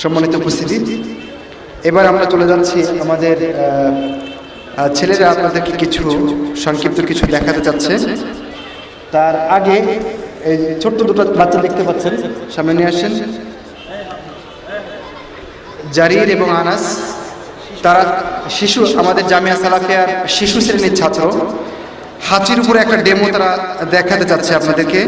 সম্মানিত উপস্থিতি। এবার আমরা চলে যাচ্ছি আমাদের ছেলেরা আপনাদেরকে কিছু সংক্ষিপ্ত কিছু দেখাতে চাচ্ছে। তার আগে এই ছোট্ট দুটো বাচ্চা দেখতে পাচ্ছেন, সামনে নিয়ে আসেন। জারির এবং আনাস, তারা শিশু, আমাদের জামিয়া সালাফিয়ার শিশু শ্রেণির ছাত্র। হাঁচির উপরে একটা ডেমো তারা দেখাতে চাচ্ছে আপনাদেরকে।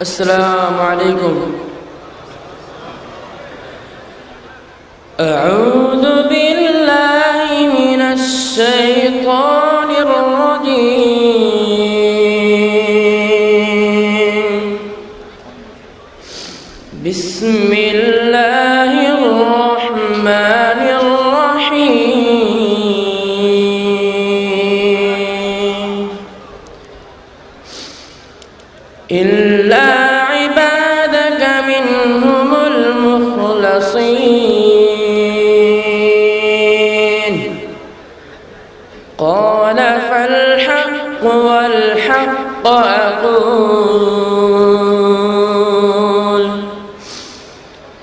السلام عليكم. أعوذ بالله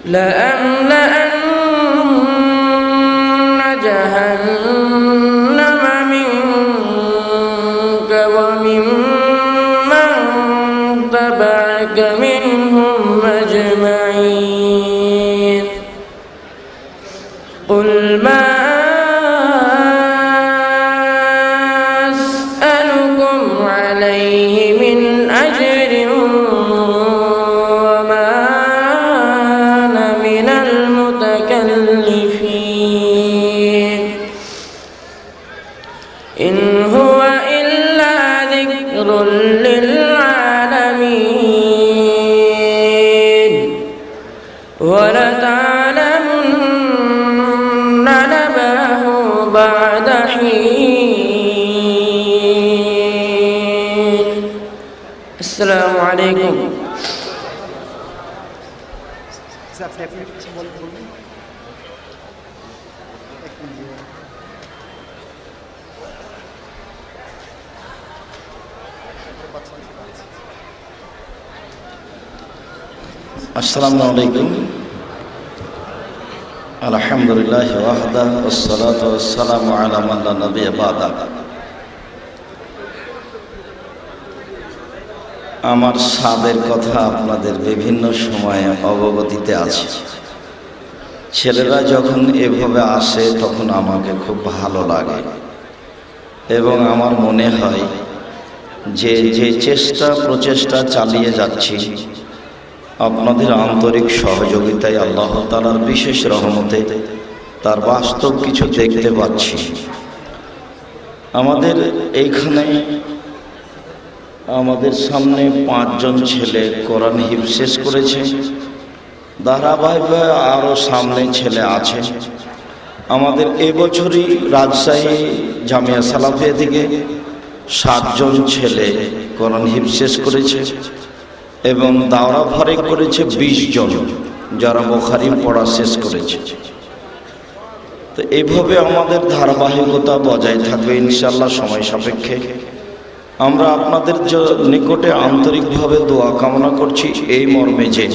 لأملأن جهنم. السلام عليكم. السلام عليكم. الحمد لله وحده والصلاة والسلام على من لا نبي بعده. আমার স্বাদের কথা আপনাদের বিভিন্ন সময়ে অবগতিতে আছে। ছেলেরা যখন এভাবে আসে, তখন আমাকে খুব ভালো লাগে। এবং আমার মনে হয় যে যে চেষ্টা, প্রচেষ্টা চালিয়ে যাচ্ছি, আপনাদের আন্তরিক সহযোগিতায় আল্লাহ তালার বিশেষ রহমতে তার বাস্তব কিছু দেখতে পাচ্ছি। আমাদের এইখানে আমাদের সামনে পাঁচজন ছেলে কোরআন হিফ শেষ করেছে। ধারাবাহিকভাবে আরও সামনে ছেলে আছে। আমাদের এবছরই রাজশাহী জামিয়া সালাফিয়া থেকে সাতজন ছেলে কোরআন হিফ শেষ করেছে এবং দাওরা ফারেক করেছে বিশ জন, যারা বোখারি পড়া শেষ করেছে। তো এইভাবে আমাদের ধারাবাহিকতা বজায় থাকবে ইনশাল্লাহ সময় সাপেক্ষে। আমরা আপনাদের নিকটে আন্তরিকভাবে দোয়া কামনা করছি এই মর্মে যে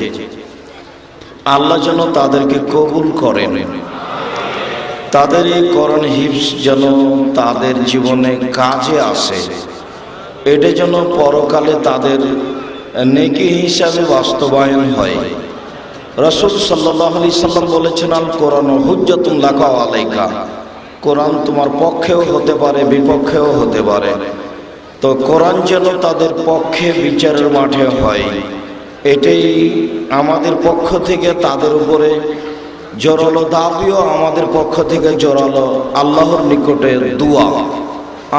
আল্লাহ যেন তাদেরকে কবুল করেন। তাদের এই করণ হিপস যেন তাদের জীবনে কাজে আসে। এটা যেন পরকালে তাদের নেকি হিসাবে বাস্তবায়ন হয়। রসুল সাল্লাহ আলি সাল্লাম বলেছেন, আল কোরআন হুজ্জাতুন লাকা আলাইকা। কোরআন তোমার পক্ষেও হতে পারে, বিপক্ষেও হতে পারে। তো কোরআন যেন তাদের পক্ষে বিচারের মাঠে হয়। এটাই আমাদের পক্ষ থেকে তাদের উপরে জোরালো দাবিও আমাদের পক্ষ থেকে জোরালো আল্লাহর নিকটে দুয়া।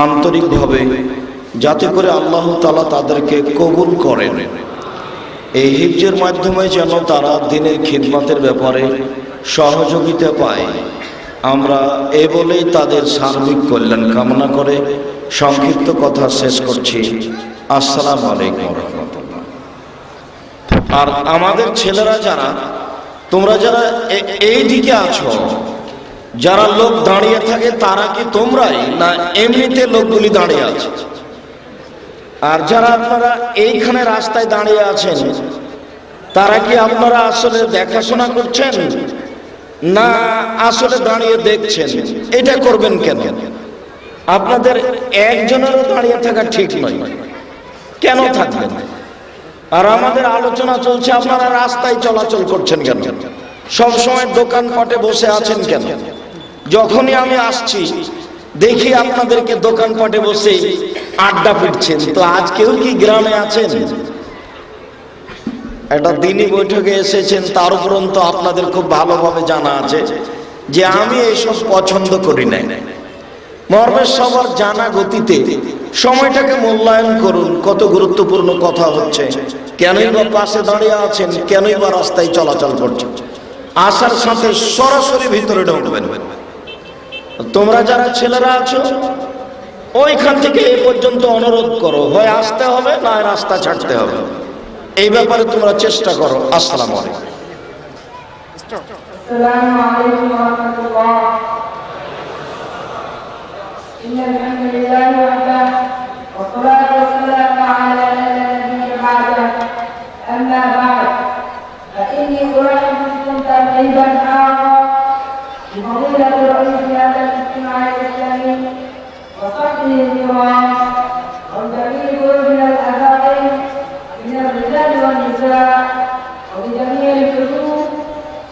আন্তরিকভাবে যাতে করে আল্লাহ তালা তাদেরকে কবুল করেন। এই হিফজের মাধ্যমে যেন তারা দিনের খিদমাতের ব্যাপারে সহযোগিতা পায়। আমরা এ বলেই তাদের সার্বিক কল্যাণ কামনা করে সংক্ষিপ্ত কথা শেষ করছি। আসসালামু আলাইকুম আর আমাদের ছেলেরা যারা, তোমরা যারা এই দিকে আছো, যারা লোক দাঁড়িয়ে থাকে, তারা কি তোমরাই না এমনিতে লোকগুলি দাঁড়িয়ে আছে? আর যারা আপনারা এইখানে রাস্তায় দাঁড়িয়ে আছেন, তারা কি আপনারা আসলে দেখাশোনা করছেন? না আসলে দাঁড়িয়ে দেখছেন? এটা করবেন কেন? আপনাদের একজনেরও দাঁড়িয়ে থাকা ঠিক নয়। কেন থাকবেন? আর আমাদের আলোচনা চলছে আপনারা রাস্তায় চলাচল করছেন কেন? সব সময় দোকানপাটে বসে আছেন কেন? যখনই আমি আসছি দেখি আপনাদেরকে দোকানপাটে বসে আড্ডা পিটছেন তো আজকেও কি গ্রামে আছেন? একটা দিনই বৈঠকে এসেছেন তার উপরন্ত আপনাদের খুব ভালোভাবে জানা আছে যে আমি এইসব পছন্দ করি না মর্মের সবার জানা গতিতে সময়টাকে মূল্যায়ন করুন। কত গুরুত্বপূর্ণ কথা হচ্ছে। কেনই বা পাশে দাঁড়িয়ে আছেন, কেনই বা রাস্তায় চলাচল করছেন। আসার সাথে সরাসরি ভিতরে ঢুকবেন। তোমরা যারা ছেলেরা আছো, ওইখান থেকে এ পর্যন্ত অনুরোধ করো, হয় আসতে হবে, না রাস্তা ছাড়তে হবে। এই ব্যাপারে তোমরা চেষ্টা করো। আসসালামু আলাইকুম।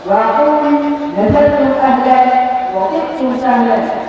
وأقول نزلتم أهلا وطبتم سهلا.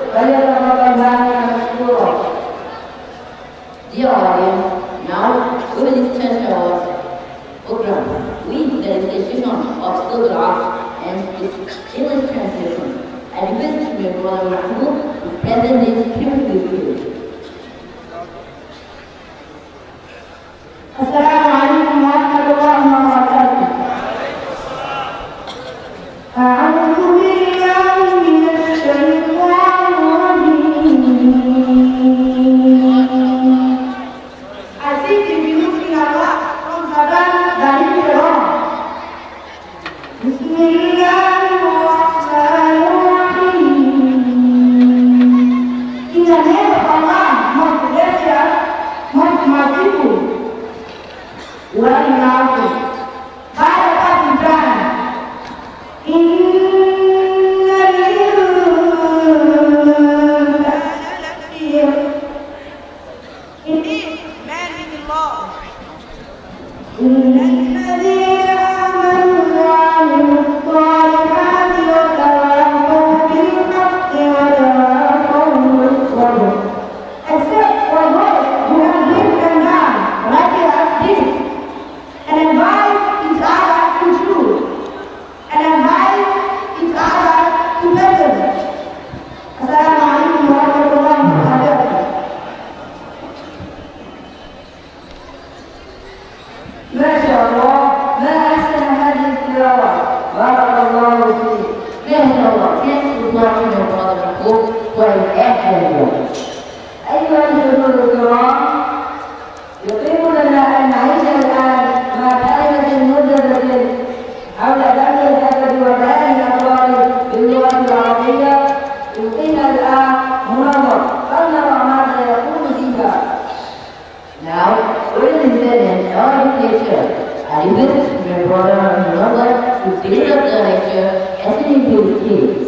ordem ويتأهل أيها الحضور الكرام يطيب لنا أن نعيش الآن مع كلمة مجردة حول دم الأدب وبيان الأقوال باللغة العربية يلقينا الآن منظر فلنرى ماذا يقول فيها Now, what is it in our nature? I visit my brother and mother to build up the lecture as an impurity.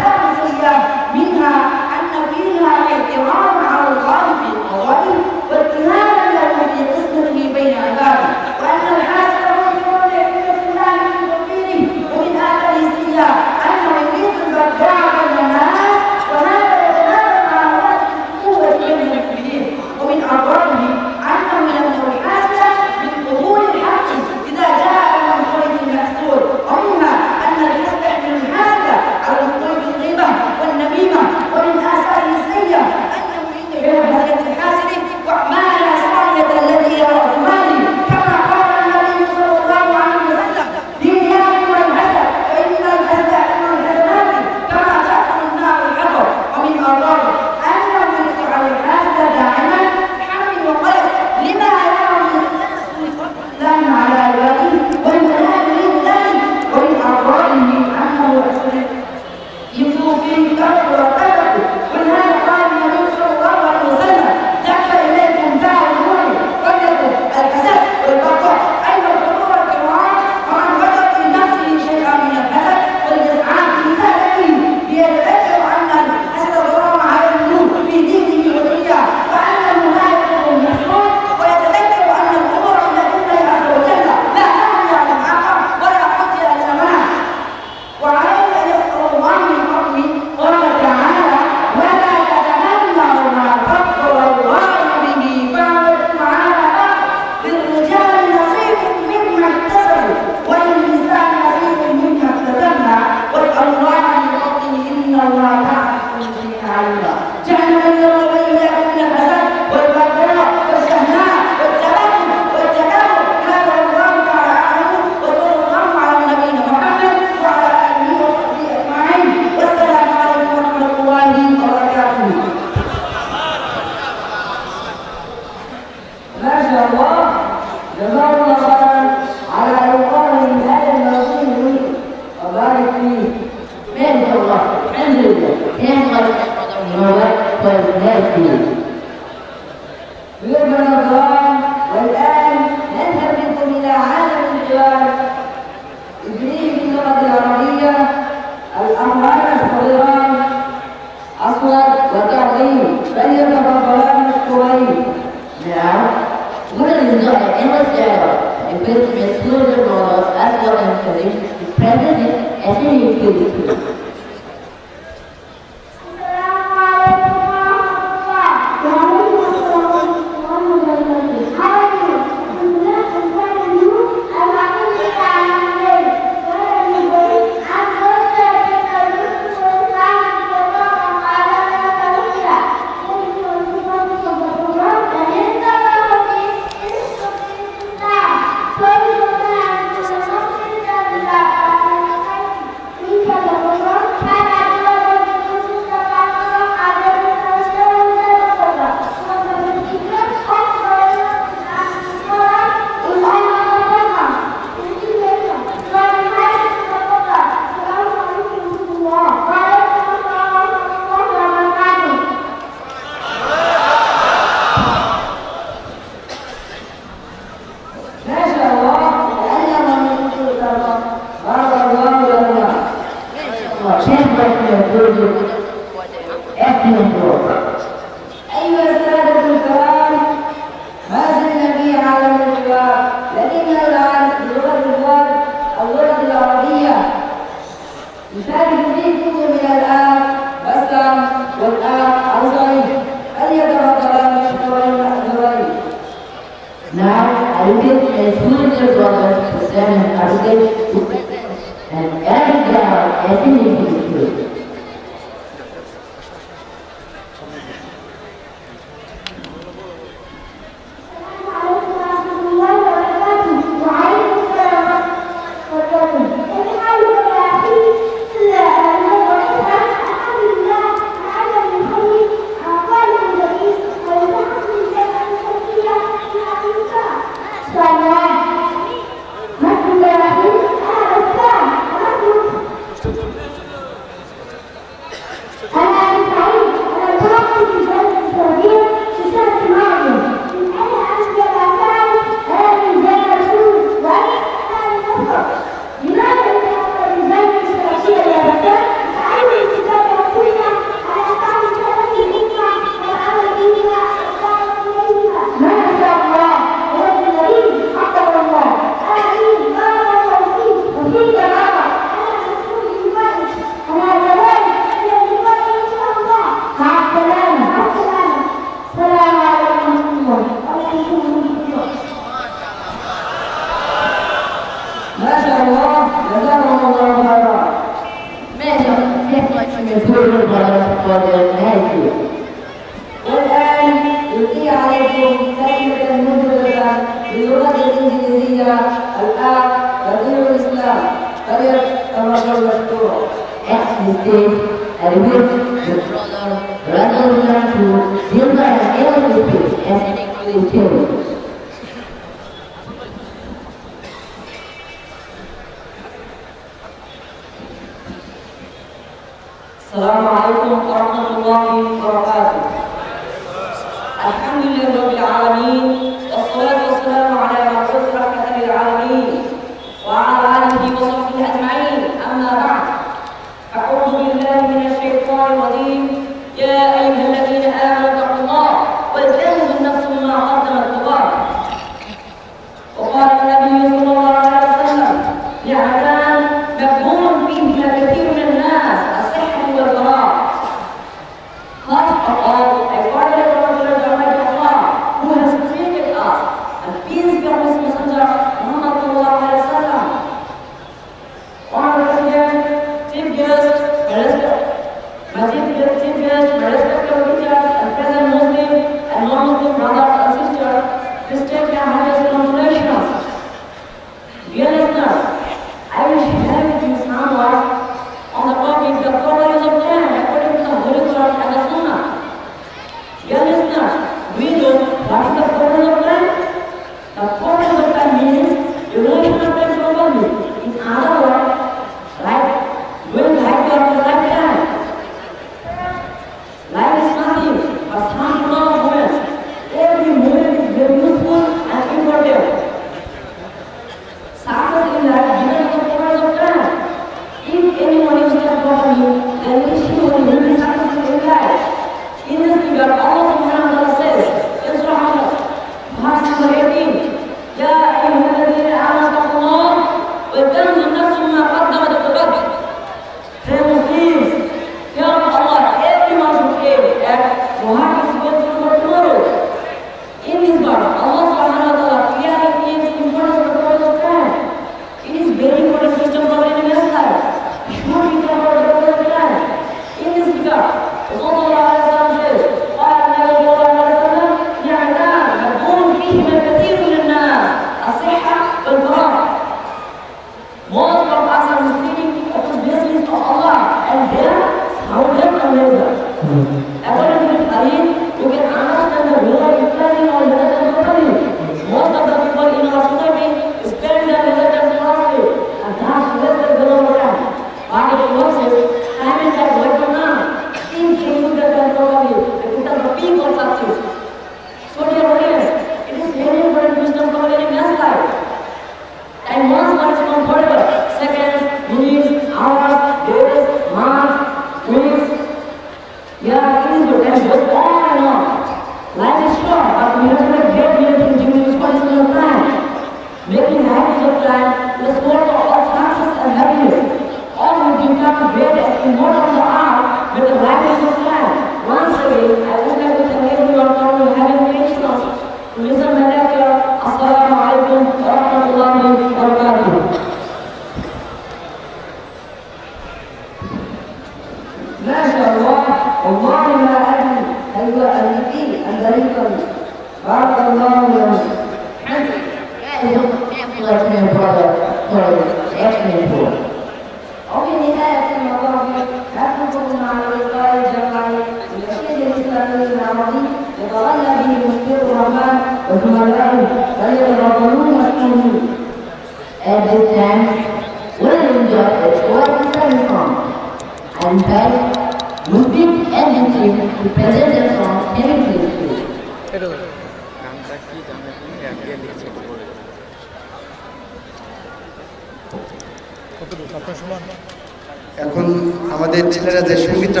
এখন আমাদের ছেলেরা যে সঙ্গীতটা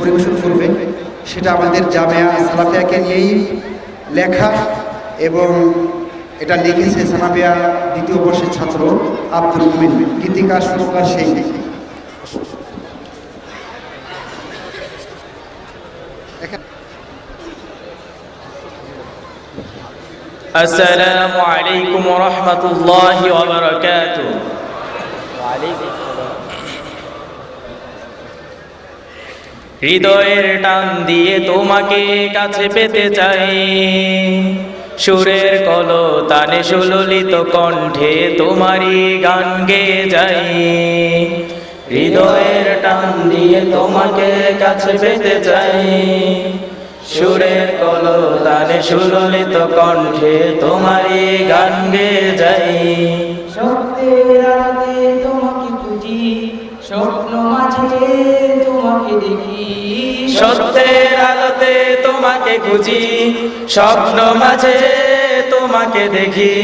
পরিবেশন করবে সেটা আমাদের জামেয়া সালাফিয়াকে নিয়েই লেখা এবং এটা লিখেছে সালাফিয়া দ্বিতীয় বর্ষের ছাত্র আব্দুল মুমিন। গীতিকার সুরকার সেই। আসসালামু আলাইকুম ওয়া হৃদয়ের টান দিয়ে তোমাকে কাছে পেতে চাই। সুরের কলো তানে সুললিত কণ্ঠে তোমারই গান গেয়ে যাই। হৃদয়ের টান দিয়ে তোমাকে কাছে পেতে চাই। সুরের কলো তানে সুললিত কণ্ঠে তোমারই গান গেয়ে যাই। সত্যের আগে তোমাকে খুঁজি স্বপ্ন মাঝে তোমাকে দেখি। সত্যের আলোতে তোমাকে খুঁজি। স্বপ্ন মাঝে তোমাকে দেখি।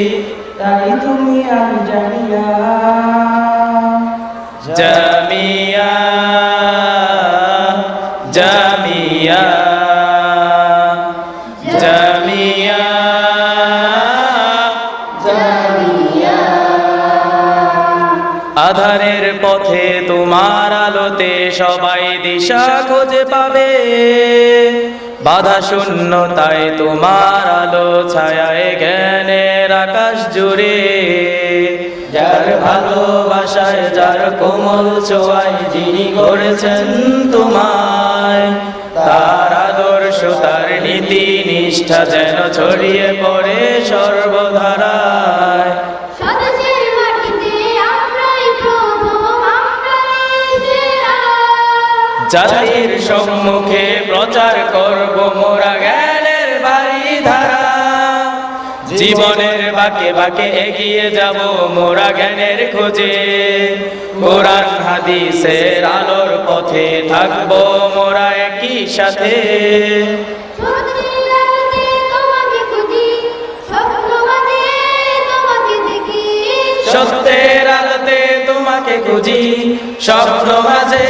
তাই তুমি আমি জানিয়া জামিয়া তোমার আলোতে সবাই দিশা খুঁজে পাবে। বাধা শূন্য তাই তোমার আলো ছায়ায় জ্ঞানের আকাশ জুড়ে। যার ভালোবাসায়, যার কোমল ছোঁয়ায় যিনি করেছেন তোমায়, তার আদর্শ, তার নীতি নিষ্ঠা যেন ছড়িয়ে পড়ে সর্বধারায় জাতির সম্মুখে প্রচার করব মোরা জ্ঞানের বাড়ি ধারা। জীবনের বাকে বাকে এগিয়ে যাব মোরা জ্ঞানের খোঁজে। কোরআন হাদিসের আলোর পথে থাকব মোরা একই সাথে। সত্যের আলোতে তোমাকে খুঁজি, স্বপ্ন মাঝে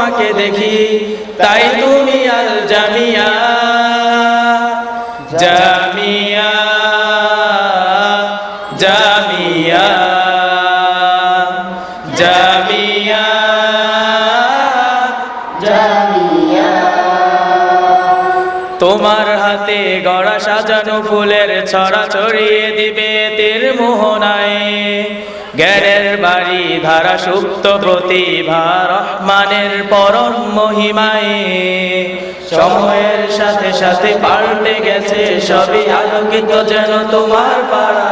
তোমাকে দেখি তাই তুমি আল জামিয়া জামিয়া। ধারা সুপ্ত প্রতিভা রহমানের পরম মহিমায়। সময়ের সাথে সাথে পাল্টে গেছে সবই আলোকিত যেন তোমার পাড়া।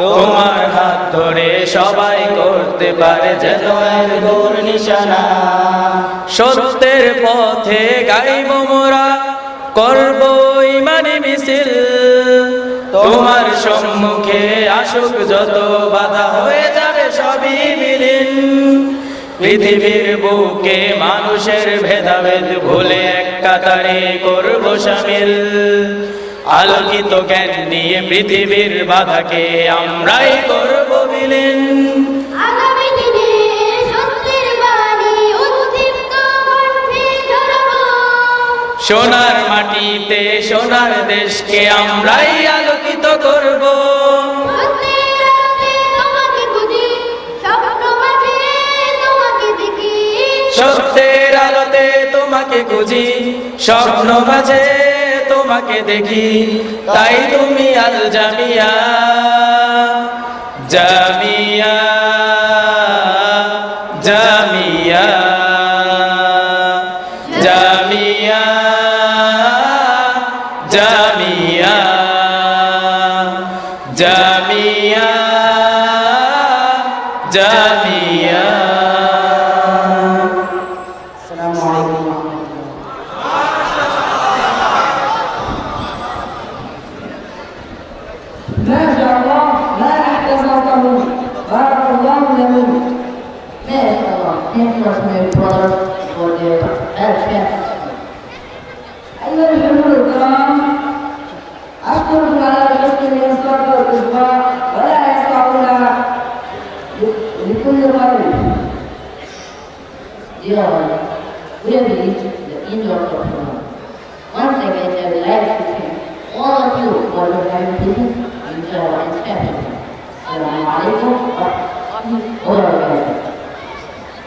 তোমার হাত ধরে সবাই করতে পারে যেন নিশানা। সত্যের পথে গাইব মোরা, করব ইমানে মিছিল। তোমার সম্মুখে আসুক যত বাধা হয়ে পৃথিবীর বুকে মানুষের ভেদাভেদ ভুলে এক কাতারে করব সামিল। আলোকিত জ্ঞান নিয়ে পৃথিবীর বাধাকে আমরাই করব বিলীন। সোনার মাটিতে সোনার দেশকে আমরাই আলোকিত করব। সত্যের আলোতে তোমাকে খুঁজি, স্বপ্ন মাঝে তোমাকে দেখি। তাই তুমি আল জামিয়া জামিয়া জামিয়া জামিয়া জামিয়া জামিয়া জামিয়া।